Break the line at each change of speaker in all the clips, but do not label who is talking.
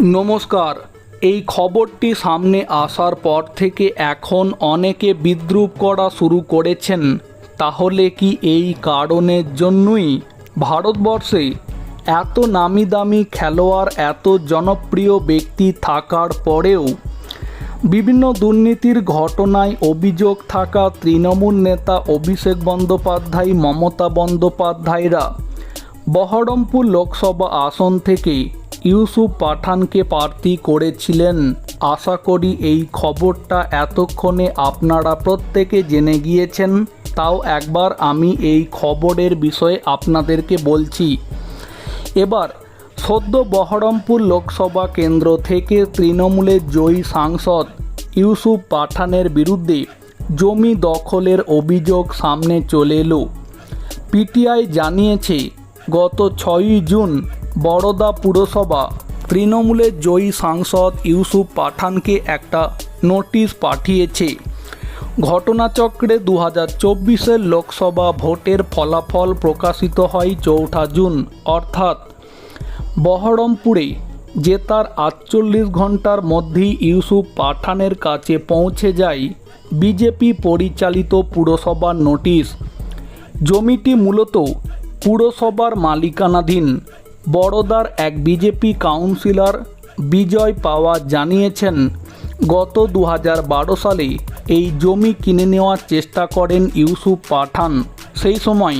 নমস্কার। এই খবরটি সামনে আসার পর থেকে এখন অনেকে বিদ্রুপ করা শুরু করেছেন। তাহলে কি এই কারণের জন্যই? ভারতবর্ষে এত নামি দামি খেলোয়াড়, এত জনপ্রিয় ব্যক্তি থাকার পরেও বিভিন্ন দুর্নীতির ঘটনায় অভিযোগ থাকা তৃণমূল নেতা অভিষেক বন্দ্যোপাধ্যায়, মমতা বন্দ্যোপাধ্যায়রা বহরমপুর লোকসভা আসন থেকে ইউসুফ পাঠানকে প্রার্থী করেছিলেন। আশা করি এই খবরটা এতক্ষণে আপনারা প্রত্যেকে জেনে গিয়েছেন। তাও একবার আমি এই খবরের বিষয়ে আপনাদেরকে বলছি। এবার, সদ্য বহরমপুর লোকসভা কেন্দ্র থেকে তৃণমূলের জয়ী সাংসদ ইউসুফ পাঠানের বিরুদ্ধে জমি দখলের অভিযোগ সামনে চলে এলো। পিটিআই জানিয়েছে, গত ছয়ই জুন বড়দা পুরসভা। তৃণমূলের জয়ী সাংসদ ইউসুফ পাঠানকে একটা নোটিশ পাঠিয়েছে। ঘটনাচক্রে দু হাজার চব্বিশের লোকসভা ভোটের ফলাফল প্রকাশিত হয় চৌঠা জুন, অর্থাৎ বহরমপুরে জেতার আটচল্লিশ ঘণ্টার মধ্যেই ইউসুফ পাঠানের কাছে পৌঁছে যায় বিজেপি পরিচালিত পুরসভার নোটিশ। জমিটি মূলত পুরসভার মালিকানাধীন বড়দার এক বিজেপি কাউন্সিলর বিজয় পাওয়া জানিয়েছেন, গত দু হাজার বারো সালে এই জমি কিনে নেওয়ার চেষ্টা করেন ইউসুফ পাঠান। সেই সময়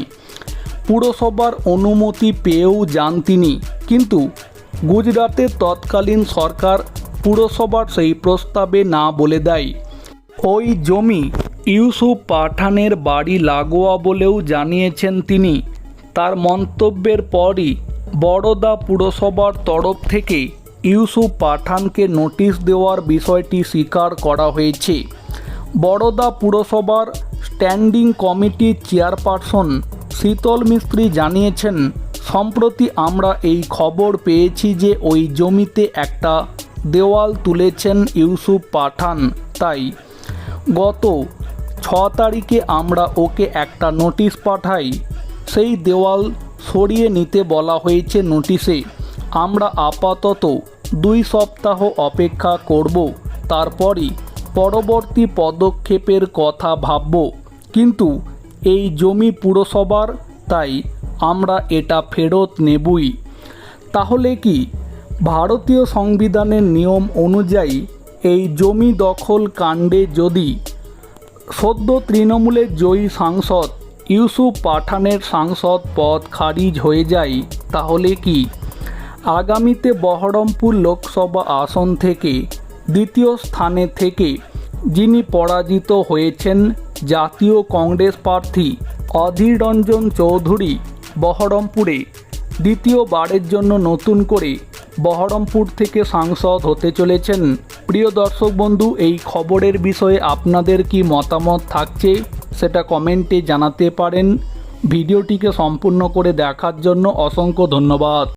পুরসভার অনুমতি পেয়েও যান তিনি। কিন্তু গুজরাটের তৎকালীন সরকার পুরসভার সেই প্রস্তাবে না বলে দেয়। ওই জমি ইউসুফ পাঠানের বাড়ি লাগোয়া বলেও জানিয়েছেন তিনি। তার মন্তব্যের পরই বড়দা পুরসভার তরফ থেকে ইউসুফ পাঠানকে নোটিশ দেওয়ার বিষয়টি স্বীকার করা হয়েছে। বড়দা পুরসভার স্ট্যান্ডিং কমিটির চেয়ারপারসন শীতল মিস্ত্রি জানিয়েছেন, সম্প্রতি আমরা এই খবর পেয়েছি যে ওই জমিতে একটা দেওয়াল তুলেছেন ইউসুফ পাঠান। তাই গত ছ তারিখে আমরা ওকে একটা নোটিশ পাঠাই। সেই দেওয়াল সরিয়ে নিতে বলা হয়েছে নোটিশে। আমরা আপাতত দুই সপ্তাহ অপেক্ষা করব, তারপরই পরবর্তী পদক্ষেপের কথা ভাবব। কিন্তু এই জমি পুরসভার, তাই আমরা এটা ফেরত নেবই। তাহলে কি ভারতীয় সংবিধানের নিয়ম অনুযায়ী এই জমি দখল কাণ্ডে যদি সদ্য তৃণমূলের জয়ী সাংসদ ইউসুফ পাঠানের সাংসদ পদ খারিজ হয়ে যায়, তাহলে কি? আগামীতে বহরমপুর লোকসভা আসন থেকে দ্বিতীয় স্থানে থেকে যিনি পরাজিত হয়েছেন জাতীয় কংগ্রেস প্রার্থী অধীর রঞ্জন চৌধুরী বহরমপুরে, দ্বিতীয়বারের জন্য নতুন করে বহরমপুর থেকে সাংসদ হতে চলেছেন। প্রিয় দর্শক বন্ধু, এই খবরের বিষয়ে আপনাদের কি মতামত থাকছে? সেটা কমেন্টে জানাতে পারেন। ভিডিওটিকে সম্পূর্ণ করে দেখার জন্য অসংখ্য ধন্যবাদ।